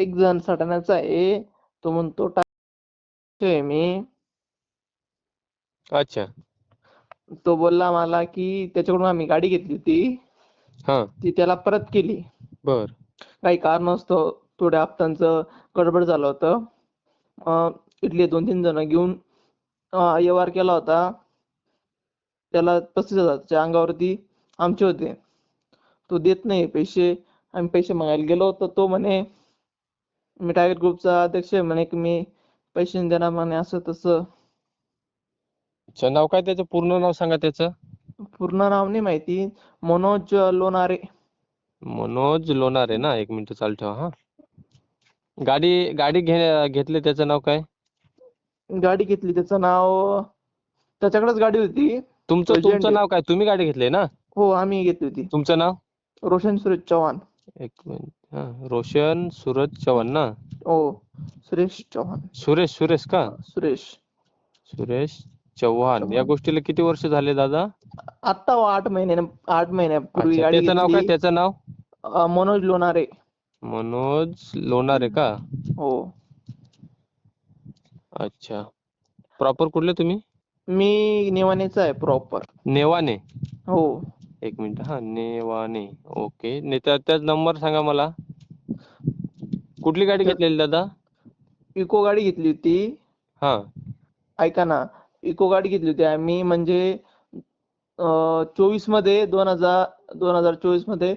एक जण सटाण्याचा आहे. तो म्हणतो टाकतोय मी. अच्छा. तो बोलला मला की त्याच्याकडून आम्ही गाडी घेतली होती. हा. ती त्याला परत केली. बर. काही कारणास्तव थोड्या हप्त्यांचं गडबड झालं होतं. अं, इथले दोन तीन जण घेऊन अं, व्यवहार केला होता. त्याला पस्तीस हजारच्या अंगावरती आमचे होते. तो देत नाही पैसे. आम्ही पैसे मागायला गेलो तर तो म्हणे मी टार्गेट ग्रुपचा अध्यक्ष आहे म्हणे की मी पैसे नाही देणार म्हणे असं तसं. अच्छा नाव काय त्याचं? पूर्ण नाव सांगा त्याचं. पूर्ण नाव नाही माहिती. मनोज लोणारे. मनोज लोणारे ना? एक मिनिट चालू ठेवा हा. गाडी गाडी घे घेतली त्याचं नाव काय? गाडी घेतली त्याचं नाव त्याच्याकडेच गाडी होती. तुमचं Legend तुमचं आहे. नाव काय? तुम्ही गाडी घेतली ना? हो आम्ही घेतली होती. तुमचं नाव? रोशन सुरेश चव्हाण. एक मिनिट. हा रोशन सूरज चव्हाण ना? हो सुरेश चव्हाण. सुरेश सुरेश का? सुरेश. सुरेश चव्हाण. या. गोष्टीला किती वर्ष झाले दादा? आत्ता हो आठ महिने आठ महिन्यापूर्वी अच्छा गाडी त्याचं नाव काय? घेतली. त्याचं नाव? अं, मनोज लोणारे. मनोज लोणारे का? हो. अच्छा. प्रॉपर कुठले तुम्ही? मी नेवानेचा आहे प्रॉपर नेवाने हो. एक मिनिट. हा नेवाने. ओके. ने त्या त्याच नंबर सांगा मला. कुठली गाडी घेतलेली दादा? इको गाडी घेतली होती. हा. ऐका ना. इको गाडी घेतली होती आम्ही. म्हणजे चोवीसमध्ये दोन हजार दोन हजार चोवीसमध्ये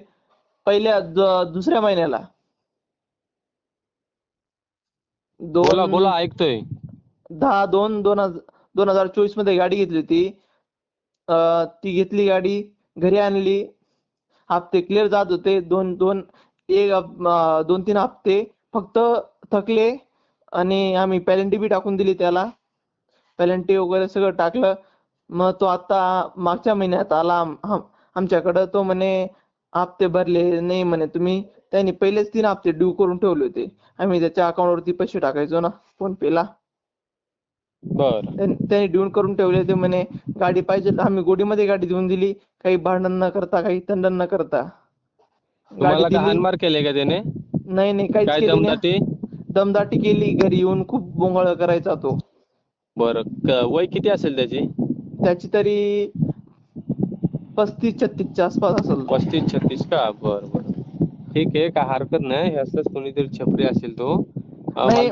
पहिल्या द- दुसऱ्या महिन्याला. बोला दोन बोला ऐकतोय. दहा दोन दोन हजार दोन हजार चोवीसमध्ये गाडी घेतली होती. अं, ती घेतली गाडी. घरी आणली. हप्ते क्लिअर जात होते. दोन दोन एक दोन तीन हप्ते फक्त थकले आणि आम्ही पॅलेंटी बी टाकून दिली त्याला. पॅलेंटी वगैरे सगळं टाकलं. मग तो आता मागच्या महिन्यात आला आमच्याकडं. तो म्हणे हप्ते भरले नाही म्हणे तुम्ही. त्यांनी पहिलेच तीन हप्ते ड्यू करून ठेवले होते. आम्ही त्याच्या अकाउंटवरती पैसे टाकायचो ना फोन पेला बर. त्यां- त्यांनी ड्यून करून ठेवले ते म्हणे गाडी पाहिजे आम्ही गोडीमध्ये गाडी देऊन दिली काही भांडण न करता काही तंडण न करता. तुम्हाला गाडी दिली. हानमार केले का त्याने? नाही नाही काहीच काय केली नाही. दमदाटी? दमदाटी केली घरी येऊन खूप बोंगाळ करायचा तो. बर वय किती असेल त्याची? त्याची तरी पस्तीस छत्तीसच्या आसपास असेल. पस्तीस छत्तीस का? बर बर. ठीक आहे काय हरकत नाही असंच कोणीतरी छपरी असेल तो. अं, नाही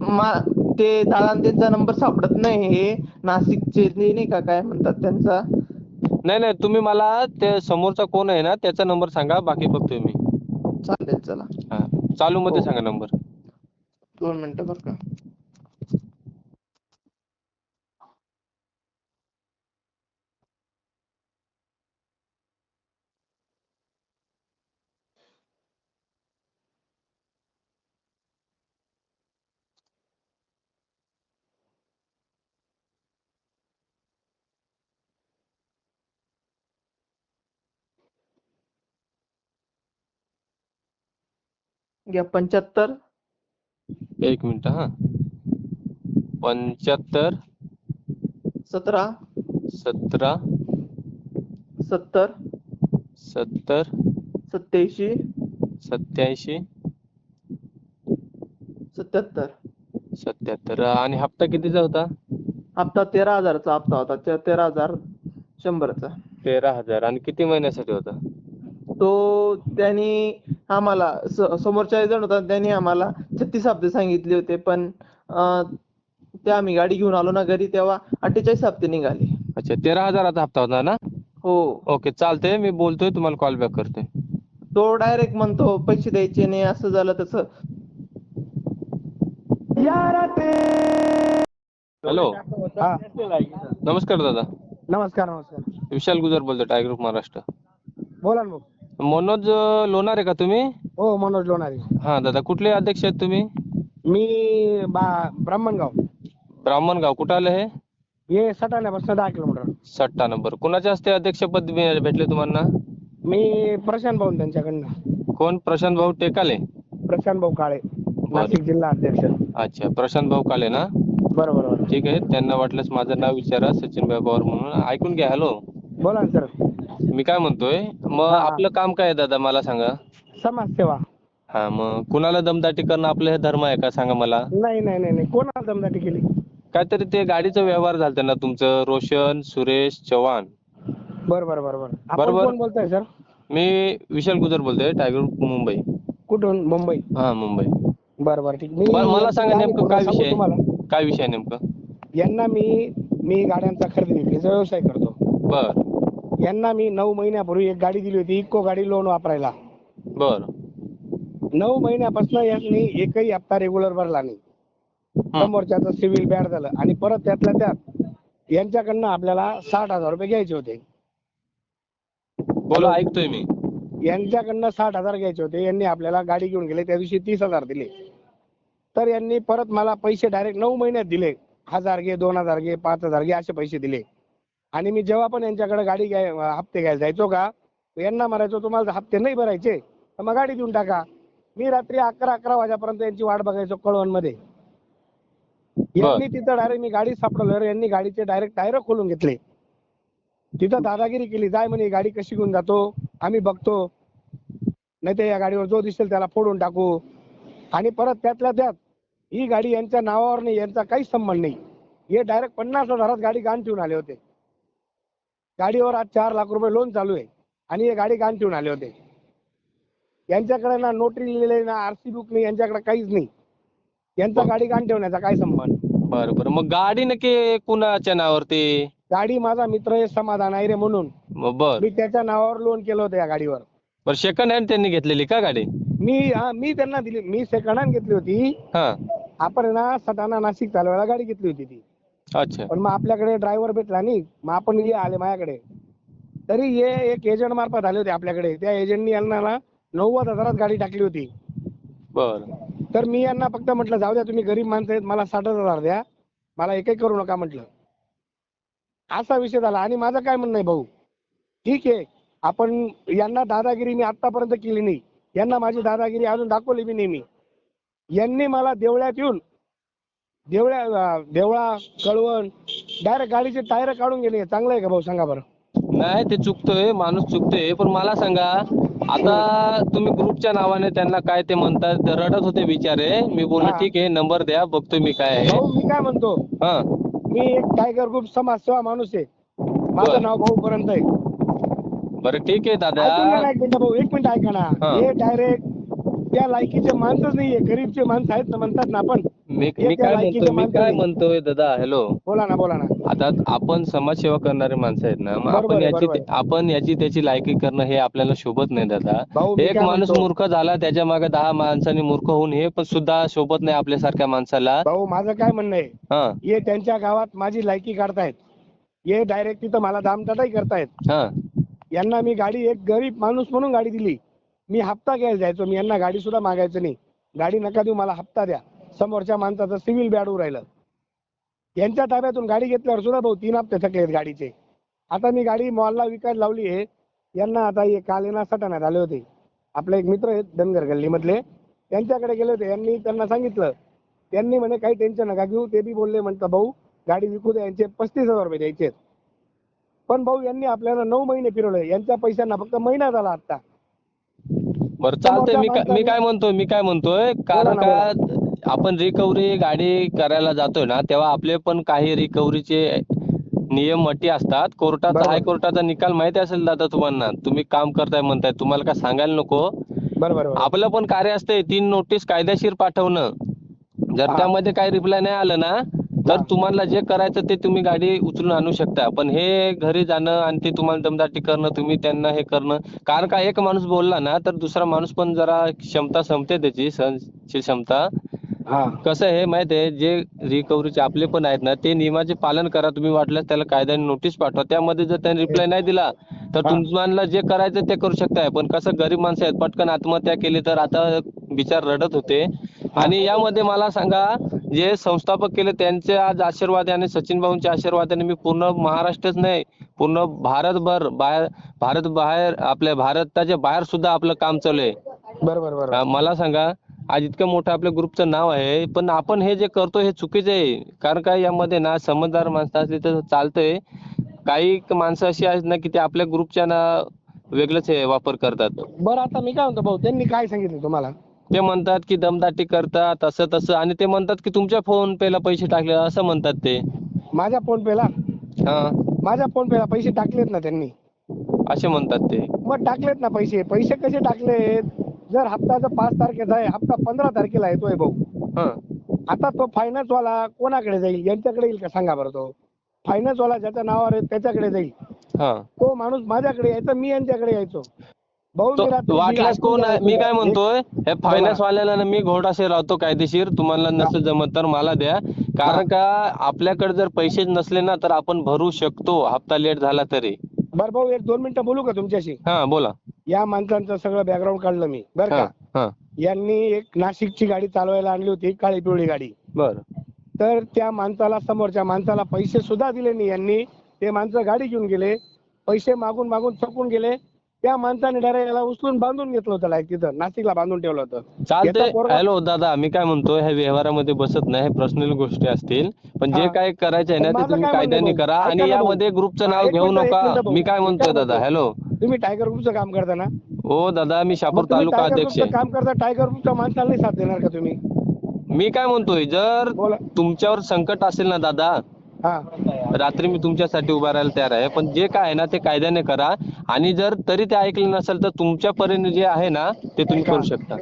मा- ते दादा त्यांचा नंबर सापडत नाही हे नाशिकचे ते नाही का काय म्हणतात त्यांचा? नाही नाही तुम्ही मला ते समोरचा कोण आहे ना त्याचा नंबर सांगा बाकी बघतोय मी. चालेल चला. हा चालू मध्ये हो. सांगा नंबर. दोन मिनिटं बरं का. घ्या पंच्याहत्तर. एक मिनिट हा. पंच्याहत्तर. सतरा. सतरा. सत्तर. सत्तर. सत्याऐंशी. सत्याऐंशी. सत्याहत्तर. सत्याहत्तर. आणि हप्ता कितीचा होता? हप्ता तेरा हजारचा हप्ता होता. ते तेरा हजार शंभरचा. तेरा हजार. आणि किती महिन्यासाठी होता? तो त्यांनी आम्हाला समोरच्या जण होता त्यांनी आम्हाला छत्तीस हप्ते सांगितले होते पण ते आम्ही गाडी घेऊन आलो ना घरी तेव्हा अठ्ठेचाळीस हप्ते निघाले. अच्छा तेरा हजाराचा हप्ता होता ना? हो. ओके चालतंय मी बोलतोय तुम्हाला कॉल बॅक करतोय. तो डायरेक्ट म्हणतो पैसे द्यायचे नाही असं झालं तसं. हॅलो. हा. नमस्कार दादा. नमस्कार नमस्कार. विशाल गुजर बोलतोय टायगर ग्रुप महाराष्ट्र. बोला ना भाऊ. मनोज अं, लोणारे का तुम्ही? हो मनोज लोणारे हा दादा कुठले अध्यक्ष आहेत तुम्ही? मी बा ब्राह्मणगाव. ब्राह्मणगाव कुठं आलं हे? हे सटाण्यापासून दहा किलोमीटर. सट्टा नंबर. कुणाच्या हस्ते अध्यक्षपद भे- भेटले तुम्हाला मी प्रशांत भाऊ त्यांच्याकडनं. कोण? प्रशांत भाऊ टेकाले? प्रशांत भाऊ काळे नाशिक जिल्हा अध्यक्ष. अच्छा प्रशांत भाऊ काले ना? बरोबर बरोबर. ठीक आहे त्यांना वाटल्यास माझं नाव विचारा सचिन भाई पवार म्हणून. ऐकून घ्या हॅलो. बोला ना सर. मी काय म्हणतोय? मग हा. आपलं काम काय आहे दादा? मला सांगा. समाजसेवा. हा मग कुणाला दमदाटी करणं आपलं हे धर्म आहे का? सांगा मला. नाही नाही नाही नाही. कोणाला दमदाटी केली? काहीतरी ते गाडीचा व्यवहार झालता ना तुमचं? रोशन सुरेश चव्हाण. बरं बरं बरं बरं. आपण बरोबर. कोण बोलताय सर? मी विशाल गुजर बोलतोय टायगर मुंबई. कुठून? मुंबई. हा मुंबई. बरं बरं. ठीक. मी बरं मला सांगा नेमकं काय सांगू विषय तुम्हाला? काय विषय आहे नेमकं? यांना मी मी गाड्यांचा खरेदी विक्रीचा व्यवसाय करतो. बर. यांना मी नऊ महिन्यापूर्वी एक गाडी दिली होती इको गाडी लोन वापरायला. बर. नऊ महिन्यापासून यांनी एकही हप्ता रेग्युलर भरला नाही. समोरच्याचं सिव्हिल बॅड झालं आणि परत त्यातल्या त्यात यांच्याकडनं आपल्याला साठ हजार रुपये घ्यायचे होते. बोला ऐकतोय मी. यांच्याकडनं साठ हजार घ्यायचे होते. यांनी आपल्याला गाडी घेऊन गेले त्या दिवशी तीस हजार दिले. तर यांनी परत मला पैसे डायरेक्ट नऊ महिन्यात दिले. हजार घे दोन हजार घे पाच हजार घे असे पैसे दिले. आणि मी जेव्हा पण यांच्याकडे गाडी घ्याय हप्ते घ्यायला जायचो का यांना म्हणायचो तुम्हाला हप्ते नाही भरायचे तर मग गाडी देऊन टाका. मी रात्री अकरा अकरा वाजेपर्यंत यांची वाट बघायचो कळवणमध्ये यांनी तिथं डायरेक्ट मी गाडी सापडवल्यावर यांनी गाडीचे डायरेक्ट टायर खोलून घेतले. तिथं दादागिरी केली जाय म्हणे गाडी कशी घेऊन जातो? आम्ही बघतो. नाही तर या गाडीवर जो दिसेल त्याला फोडून टाकू. आणि परत त्यातल्या त्यात ही गाडी यांच्या नावावर नाही यांचा काहीच संबंध नाही. हे डायरेक्ट पन्नास हजारात गाडी गाण ठेवून आले होते. गाडीवर आज चार लाख रुपये लोन चालू आहे. आणि हे गाडी गाण ठेवून आले होते. यांच्याकडे ना नोटरी लिहिलेली ना आरसी बुक नाही यांच्याकडे काहीच नाही. यांचा गाडी गाण ठेवण्याचा काय संबंध? बर बर. मग गाडी नक्की कुणाच्या नावावरती? गाडी माझा मित्र आहे समाधान आहे रे म्हणून. मग बर. मी त्याच्या नावावर लोन केलं होतं या गाडीवर. बर सेकंड हँड त्यांनी घेतलेली का गाडी? मी हा, मी त्यांना दिली. मी सेकंड हँड घेतली होती. हा. आपण आहे ना सटाणा नाशिक चालवायला गाडी घेतली होती ती. अच्छा. पण मग आपल्याकडे ड्रायव्हर भेटला नाही. मग आपण ये आले माझ्याकडे. तरी हे एक एजंट मार्फत आले होते आपल्याकडे. त्या एजंटनी यांना ना नव्वद हजारात गाडी टाकली होती. बर. तर मी यांना फक्त म्हटलं जाऊ द्या तुम्ही गरीब माणसं आहेत मला साठ हजार द्या. मला एकही करू नका म्हटलं. असा विषय झाला. आणि माझं काय म्हणणं आहे भाऊ? ठीक आहे. आपण यांना दादागिरी मी आतापर्यंत केली नाही. यांना माझी दादागिरी अजून दाखवली मी. नेहमी यांनी मला देवळ्यात येऊन देवळ्या अं, देवळा कळवण डायरेक्ट गाडीचे टायर काढून गेले. चांगलं आहे का भाऊ? सांगा बरं. नाही ते चुकतोय. माणूस चुकतोय. पण मला सांगा आता तुम्ही ग्रुपच्या नावाने त्यांना काय ते म्हणतात रडत होते बिचारे. मी बोललो हा. ठीक आहे नंबर द्या बघतो मी काय आहे. भाऊ मी काय म्हणतो? हा. मी एक टायगर ग्रुप समाजसेवा माणूस आहे. बरं. माझं नाव भाऊ पर्यंत आहे. बरं ठीक आहे ऐकून घ्या दादा ना एक मिनिट भाऊ एक मिनिट ऐका ना. हा. हे डायरेक्ट त्या लायकीचे माणसंच नाहीये. गरीबचे माणसं आहेत ना म्हणतात ना आपण. मी काय म्हणतोय मी काय. म्हणतोय दादा? हॅलो बोला ना बोला ना. आता आपण समाजसेवा करणारे माणसं आहेत ना मग आपण याची. आपण याची त्याची लायकी करणं हे आपल्याला शोभत नाही दादा. एक माणूस म्हणतो, मूर्ख झाला त्याच्यामागे दहा माणसांनी मूर्ख होऊन हे पण सुद्धा शोभत नाही आपल्यासारख्या माणसाला. भाऊ माझं काय म्हणणं आहे? हा. त्यांच्या गावात माझी लायकी काढतायत. हे डायरेक्ट तिथं मला दामटाटाही करतायत. हा. यांना मी गाडी एक गरीब माणूस म्हणून गाडी दिली. मी हप्ता घ्यायला जायचो मी यांना गाडी सुद्धा मागायचं नाही. गाडी नका देऊ मला हप्ता द्या. समोरच्या माणसाचं सिव्हिल बॅड राहिलं. यांच्या ताब्यातून गाडी घेतल्यावर सुद्धा भाऊ तीन हप्ते थकले आहेत गाडीचे. आता मी गाडी मॉलला विकायला लावली आहे. यांना आता हे काल येणार सटाण्यात आले होते. आपले एक मित्र आहेत धनगर गल्लीमधले. त्यांच्याकडे गेले होते. यांनी त्यांना सांगितलं. त्यांनी म्हणे काही टेन्शन नका घेऊ. ते बी बोलले म्हणतं भाऊ गाडी विकू द्या. यांचे पस्तीस हजार रुपये द्यायचे पण भाऊ यांनी आपल्याला नऊ महिने फिरवले. यांच्या पैशांना फक्त महिना झाला आता बरं चालतंय. मी काय मी काय म्हणतोय? मी काय म्हणतोय? कारण ना, का आपण रिकव्हरी गाडी करायला जातोय ना तेव्हा आपले पण काही रिकव्हरीचे नियम अटी असतात. कोर्टाचा बरोबर. हायकोर्टाचा निकाल माहिती असेल दादा तुम्हाला तुम्ही काम करताय म्हणताय तुम्हाला काय सांगायला नको. बरोबर बरोबर. आपलं पण कार्य असते तीन नोटीस कायदेशीर पाठवणं. जर हा. त्यामध्ये काही रिप्लाय नाही आलं ना तर हा. तुम्हाला जे करायचं ते तुम्ही गाडी उचलून आणू शकता. पण हे घरी जाणं आणि ते तुम्हाला दमदाटी करणं तुम्ही त्यांना हे करणं. कारण का एक माणूस बोलला ना तर दुसरा माणूस पण जरा क्षमता संपते त्याची सहनशील क्षमता. हा. कसं आहे माहिती आहे जे रिकव्हरीचे आपले पण आहेत ना ते नियमाचे पालन करा. तुम्ही वाटल्यास त्याला कायद्याने नोटीस पाठवा. त्यामध्ये जर त्यांनी रिप्लाय नाही दिला तर हा. तुम्हाला जे करायचं ते करू शकताय. पण कसं गरीब माणसं आहेत पटकन आत्महत्या केली तर आता बिचार रडत होते. आणि यामध्ये मला सांगा जे संस्थापक केले त्यांचे आज आशीर्वाद आणि सचिन भाऊंच्या आशीर्वादाने मी पूर्ण महाराष्ट्रच नाही पूर्ण भारतभर बाहेर भारत बाहेर आपल्या भारताच्या बाहेर सुद्धा आपलं काम चालू आहे. बरोबर बरोबर. मला सांगा आज इतकं मोठं आपल्या ग्रुपचं नाव आहे पण आपण हे जे करतो हे चुकीचं आहे. कारण काय यामध्ये ना समजदार माणसं असली तर चालतंय. काही माणसं अशी आहेत ना की ते आपल्या ग्रुपच्या ना वेगळंच हे वापर करतात. बरं आता मी काय म्हणतो भाऊ त्यांनी काय सांगितलं तुम्हाला? ते म्हणतात की दमदाटी करतात असं तसं. आणि ते म्हणतात की तुमच्या फोन पेला पैसे टाकले असं म्हणतात ते. माझ्या फोन पेला हा. माझ्या फोन पेला पैसे टाकलेत ना त्यांनी? असे म्हणतात ते. मग टाकलेत ना पैसे? पैसे कसे टाकलेत? जर हप्ता जर पाच तारखेचा आहे हप्ता पंधरा तारखेला येतोय भाऊ. हा. आता तो फायनान्स वाला कोणाकडे जाईल? यांच्याकडे येईल का? सांगा बरं तो. फायनान्स वाला ज्याच्या नावावर आहे त्याच्याकडे जाईल. हा. तो माणूस माझ्याकडे यायचा मी यांच्याकडे यायचो. वाटल्यास कोण मी काय म्हणतोय? हे फायनान्स. वाल्याला मी घोडाशे राहतो कायदेशीर. तुम्हाला नसेल जमत तर मला द्या. कारण का आपल्याकडे जर पैसे नसले ना तर आपण भरू शकतो. हप्ता लेट झाला तरी. बरं भाऊ एक दोन मिनिटं बोलू का तुमच्याशी? हा बोला. या माणसांचं सगळं बॅकग्राऊंड काढलं मी. बरं का? हा यांनी एक नाशिकची गाडी चालवायला आणली होती काळी पिवळी गाडी. बर. तर त्या माणसाला समोरच्या माणसाला पैसे सुद्धा दिले नाही यांनी. ते माणसं गाडी घेऊन गेले पैसे मागून मागून थकून गेले. त्या माणसाने डायरेक्ट याला उचलून बांधून घेतलं होतं like तिथं नाशिकला बांधून ठेवलं होतं. चालतंय. पोरगा- हॅलो दादा मी काय म्हणतोय ह्या व्यवहारामध्ये बसत नाही हे पर्सनल गोष्टी असतील. पण जे हा. काय करायचं आहे ना ते माझं तुम्ही काय म्हणणं कायद्याने भाऊ? करा ऐका आणि ना भाऊ. यामध्ये ग्रुपचं नाव एक घेऊ मिनिटं, एक नका. मिनिटं भाऊ. मी काय म्हणतोय दादा? हॅलो. तुम्ही टायगर ग्रुपचं काम करता ना हो दादा मी शापूर मग तुम्ही तालुका टायगर अध्यक्ष ग्रुपचं आहे. काम करता टायगर ग्रुपच्या माणसाला नाही साथ देणार का तुम्ही? मी काय म्हणतोय जर बोला. तुमच्यावर संकट असेल ना दादा हा. रात्री मी तुमच्यासाठी उभा राहायला तयार आहे. पण जे काय आहे ना ते कायद्याने करा. आणि जर तरी ते ऐकलं नसेल तर तुमच्या परीने जे आहे ना ते तुम्ही करू शकता.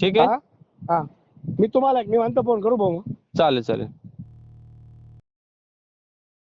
ठीक आहे? हा. मी तुम्हाला एक निवांत फोन करू भाऊ. चालेल चालेल.